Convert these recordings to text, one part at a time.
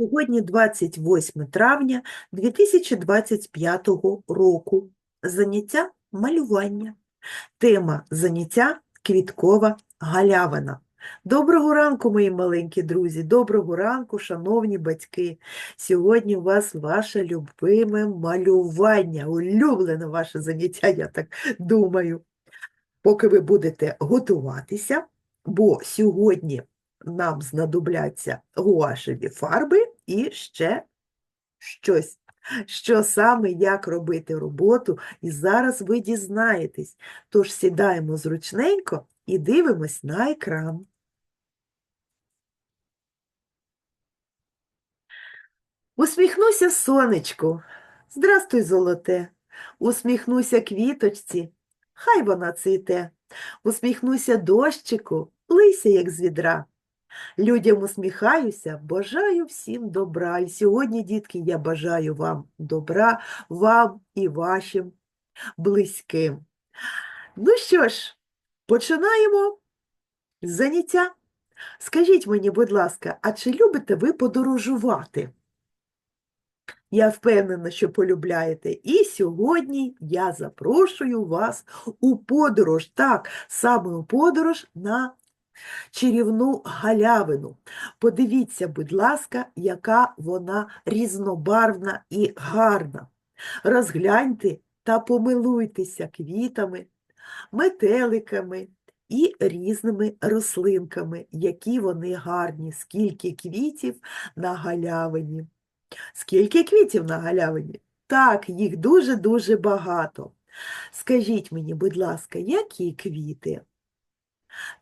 Сьогодні 28 травня 2025 року. Заняття малювання. Тема заняття квіткова галявина. Доброго ранку, мої маленькі друзі, доброго ранку, шановні батьки. Сьогодні у вас ваше любиме малювання, улюблене ваше заняття, я так думаю. Поки ви будете готуватися, бо сьогодні нам знадобляться гуашеві фарби і ще щось. Що саме, як робити роботу, і зараз ви дізнаєтесь. Тож сідаємо зручненько і дивимось на екран. Усміхнуся сонечку. Здрастуй, золоте. Усміхнуся квіточці, хай вона цвіте. Усміхнуся дощику, лися, як з відра. Людям усміхаюся, бажаю всім добра. І сьогодні, дітки, я бажаю вам добра, вам і вашим близьким. Ну що ж, починаємо заняття. Скажіть мені, будь ласка, а чи любите ви подорожувати? Я впевнена, що полюбляєте. І сьогодні я запрошую вас у подорож, так, саме у подорож на чарівну галявину. Подивіться, будь ласка, яка вона різнобарвна і гарна. Розгляньте та помилуйтеся квітами, метеликами і різними рослинками, які вони гарні, скільки квітів на галявині. Скільки квітів на галявині? Так, їх дуже-дуже багато. Скажіть мені, будь ласка, які квіти?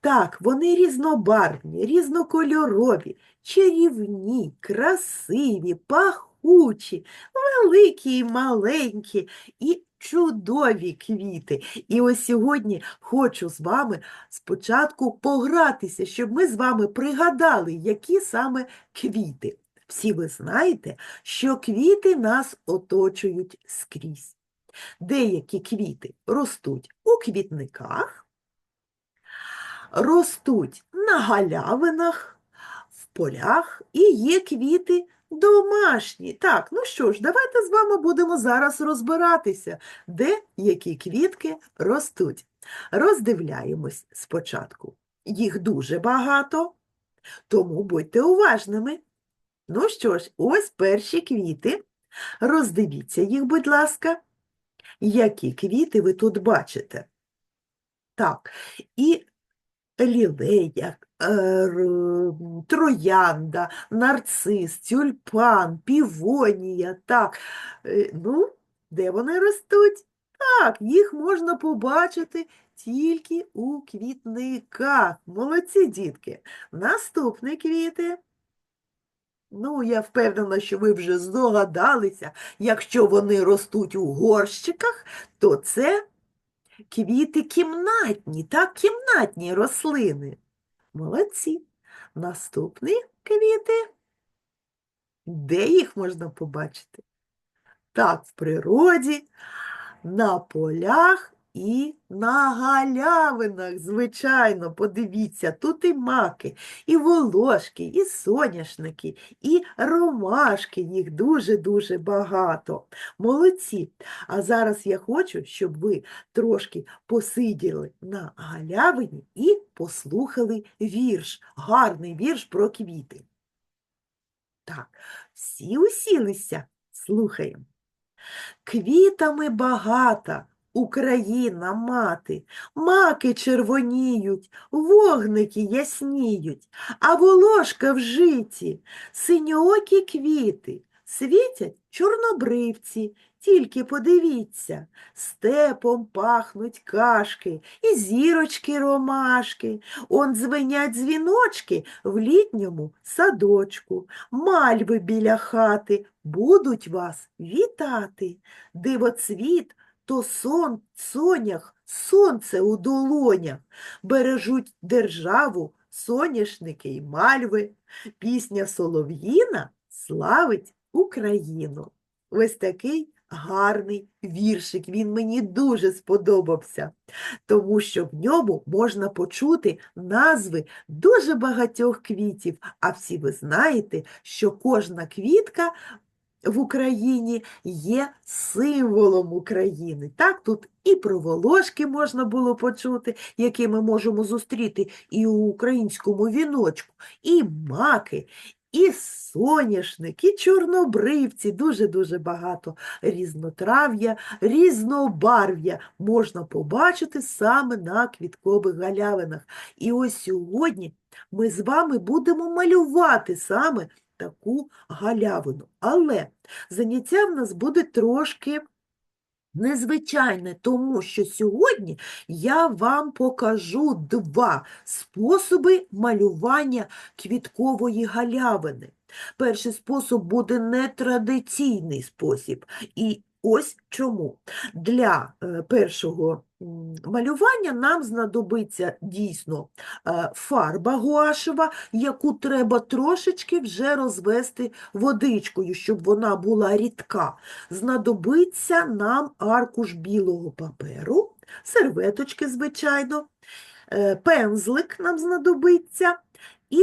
Так, вони різнобарвні, різнокольорові, чарівні, красиві, пахучі, великі і маленькі і чудові квіти. І ось сьогодні хочу з вами спочатку погратися, щоб ми з вами пригадали, які саме квіти. Всі ви знаєте, що квіти нас оточують скрізь. Деякі квіти ростуть у квітниках, ростуть на галявинах, в полях і є квіти домашні. Так, ну що ж, давайте з вами будемо зараз розбиратися, де які квітки ростуть. Роздивляємось спочатку. Їх дуже багато, тому будьте уважними. Ну що ж, ось перші квіти. Роздивіться їх, будь ласка. Які квіти ви тут бачите? Так, і лілея, е, троянда, нарцис, тюльпан, півонія, так. Е, Ну, де вони ростуть? Так, їх можна побачити тільки у квітниках. Молодці, дітки. Наступні квіти. Ну, я впевнена, що ви вже здогадалися, якщо вони ростуть у горщиках, то це квіти кімнатні, так, кімнатні рослини. Молодці. Наступні квіти. Де їх можна побачити? Так, в природі, на полях і на галявинах, звичайно, подивіться, тут і маки, і волошки, і соняшники, і ромашки, їх дуже-дуже багато. Молодці. А зараз я хочу, щоб ви трошки посиділи на галявині і послухали вірш, гарний вірш про квіти. Так, всі усілися, слухаємо. Квітами багата Україна мати, маки червоніють, вогники ясніють, а волошка в житі, синьоокі квіти, світять чорнобривці, тільки подивіться, степом пахнуть кашки і зірочки ромашки, он дзвенять дзвіночки в літньому садочку, мальви біля хати будуть вас вітати, дивоцвіт то сон, сонях, сонце у долонях, бережуть державу соняшники й мальви, пісня солов'їна славить Україну. Ось такий гарний віршик. Він мені дуже сподобався, тому що в ньому можна почути назви дуже багатьох квітів. А всі ви знаєте, що кожна квітка в Україні є символом України. Так, тут і про волошки можна було почути, які ми можемо зустріти і у українському віночку, і маки, і соняшник, і чорнобривці, дуже-дуже багато різнотрав'я, різнобарв'я можна побачити саме на квіткових галявинах. І ось сьогодні ми з вами будемо малювати саме таку галявину. Але заняття в нас буде трошки незвичайне, тому що сьогодні я вам покажу два способи малювання квіткової галявини. Перший спосіб буде нетрадиційний спосіб. І ось чому. Для е, першого малювання нам знадобиться дійсно е, фарба гуашева, яку треба трошечки вже розвести водичкою, щоб вона була рідка. Знадобиться нам аркуш білого паперу, серветочки, звичайно, е, пензлик нам знадобиться і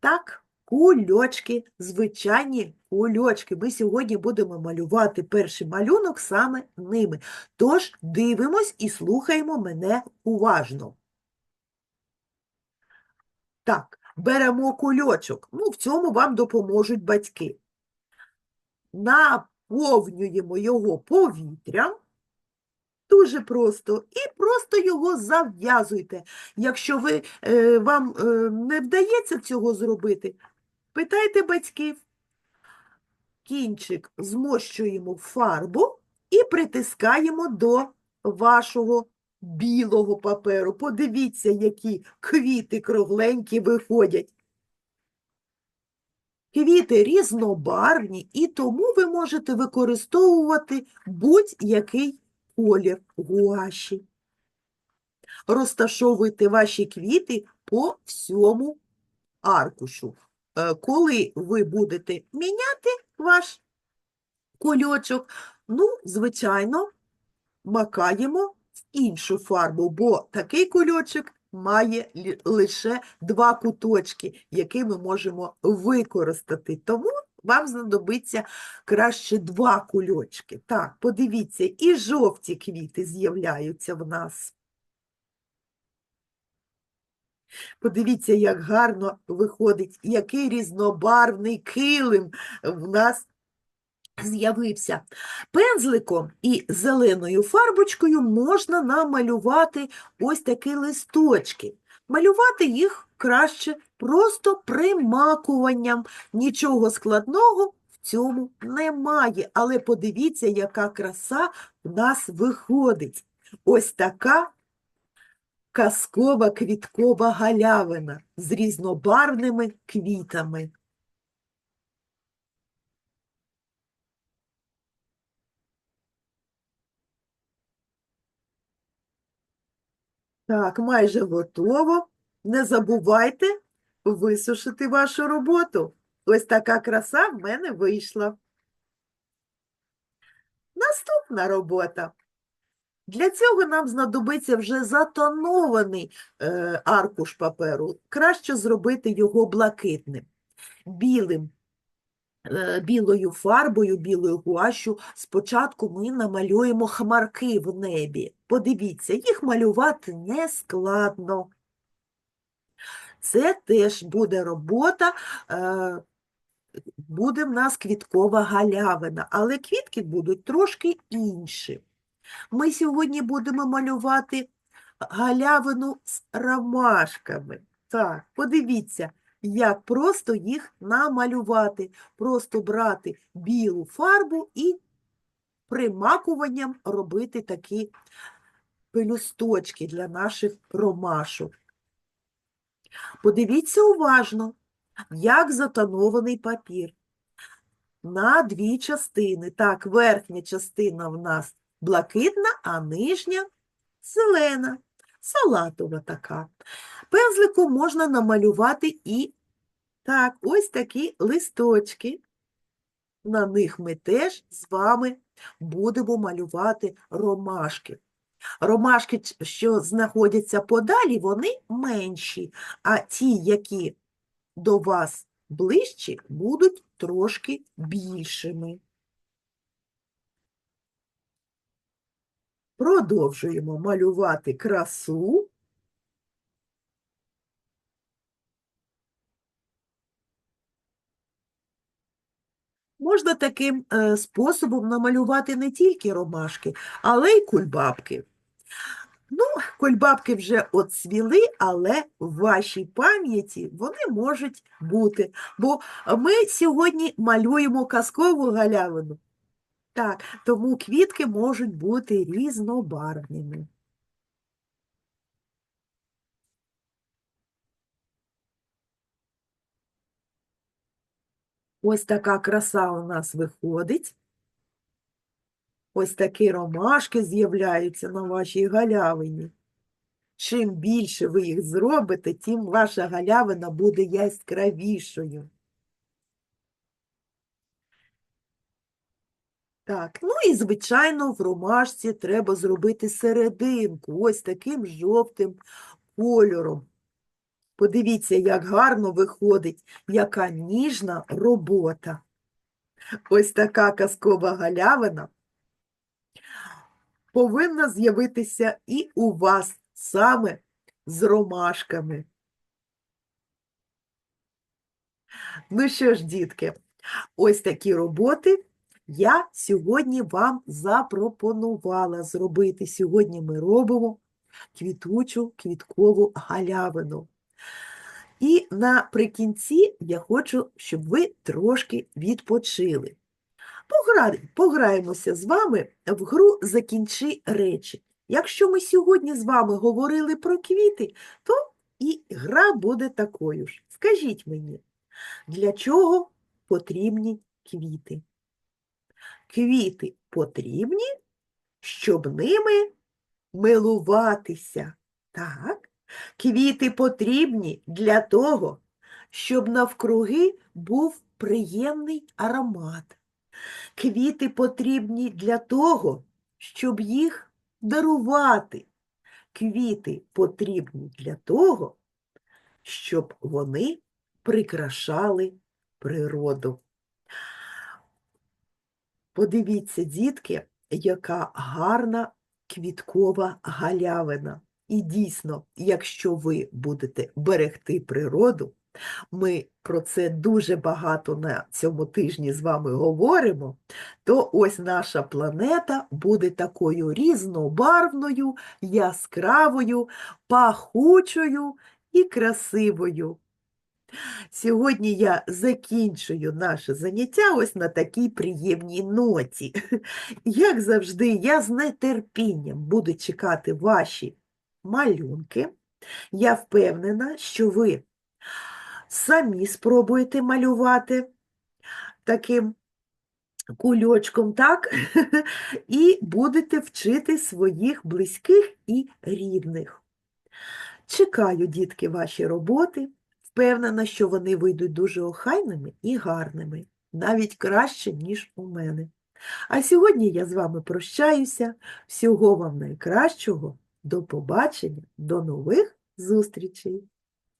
так. Кульочки, звичайні кульочки. Ми сьогодні будемо малювати перший малюнок саме ними. Тож дивимось і слухаємо мене уважно. Так, беремо кульочок. Ну, в цьому вам допоможуть батьки. Наповнюємо його повітрям. Дуже просто. І просто його зав'язуйте. Якщо ви, е, вам е, не вдається цього зробити, питайте батьків. Кінчик змощуємо фарбу і притискаємо до вашого білого паперу. Подивіться, які квіти кругленькі виходять. Квіти різнобарвні, і тому ви можете використовувати будь-який колір гуаші. Розташовуйте ваші квіти по всьому аркушу. Е, Коли ви будете міняти ваш кульочок, ну, звичайно, макаємо в іншу фарбу, бо такий кульочок має лише два куточки, які ми можемо використати. Тому вам знадобиться краще два кульочки. Так, подивіться, і жовті квіти з'являються в нас. Подивіться, як гарно виходить, який різнобарвний килим в нас з'явився. Пензликом і зеленою фарбочкою можна намалювати ось такі листочки. Малювати їх краще просто примакуванням. Нічого складного в цьому немає. Але подивіться, яка краса в нас виходить. Ось така казкова квіткова галявина з різнобарвними квітами. Так, майже готово. Не забувайте висушити вашу роботу. Ось така краса в мене вийшла. Наступна робота. Для цього нам знадобиться вже затонований е, аркуш паперу. Краще зробити його блакитним. Білим, е, білою фарбою, білою гуашю спочатку ми намалюємо хмарки в небі. Подивіться, їх малювати не складно. Це теж буде робота, е, буде в нас квіткова галявина, але квітки будуть трошки інші. Ми сьогодні будемо малювати галявину з ромашками. Так, подивіться, як просто їх намалювати. Просто брати білу фарбу і примакуванням робити такі пелюсточки для наших ромашок. Подивіться уважно, як затонований папір. На дві частини. Так, верхня частина в нас блакитна, а нижня зелена, салатова така. Пензликом можна намалювати і так, ось такі листочки. На них ми теж з вами будемо малювати ромашки. Ромашки, що знаходяться подалі, вони менші, а ті, які до вас ближчі, будуть трошки більшими. Продовжуємо малювати красу. Можна таким е, способом намалювати не тільки ромашки, але й кульбабки. Ну, кульбабки вже отцвіли, але в вашій пам'яті вони можуть бути. Бо ми сьогодні малюємо казкову галявину. Так, тому квітки можуть бути різнобарвними. Ось така краса у нас виходить. Ось такі ромашки з'являються на вашій галявині. Чим більше ви їх зробите, тим ваша галявина буде яскравішою. Так, ну і, звичайно, в ромашці треба зробити серединку ось таким жовтим кольором. Подивіться, як гарно виходить, яка ніжна робота. Ось така казкова галявина повинна з'явитися і у вас саме з ромашками. Ну що ж, дітки, ось такі роботи я сьогодні вам запропонувала зробити. Сьогодні ми робимо квітучу квіткову галявину. І наприкінці я хочу, щоб ви трошки відпочили. Пограємося з вами в гру «Закінчи речі». Якщо ми сьогодні з вами говорили про квіти, то і гра буде такою ж. Скажіть мені, для чого потрібні квіти? Квіти потрібні, щоб ними милуватися. Так? Квіти потрібні для того, щоб навкруги був приємний аромат. Квіти потрібні для того, щоб їх дарувати. Квіти потрібні для того, щоб вони прикрашали природу. Подивіться, дітки, яка гарна квіткова галявина. І дійсно, якщо ви будете берегти природу, ми про це дуже багато на цьому тижні з вами говоримо, то ось наша планета буде такою різнобарвною, яскравою, пахучою і красивою. Сьогодні я закінчую наше заняття ось на такій приємній ноті. Як завжди, я з нетерпінням буду чекати ваші малюнки. Я впевнена, що ви самі спробуєте малювати таким кульочком, так? І будете вчити своїх близьких і рідних. Чекаю, дітки, ваші роботи. Впевнена, що вони вийдуть дуже охайними і гарними, навіть краще, ніж у мене. А сьогодні я з вами прощаюся. Всього вам найкращого. До побачення, до нових зустрічей!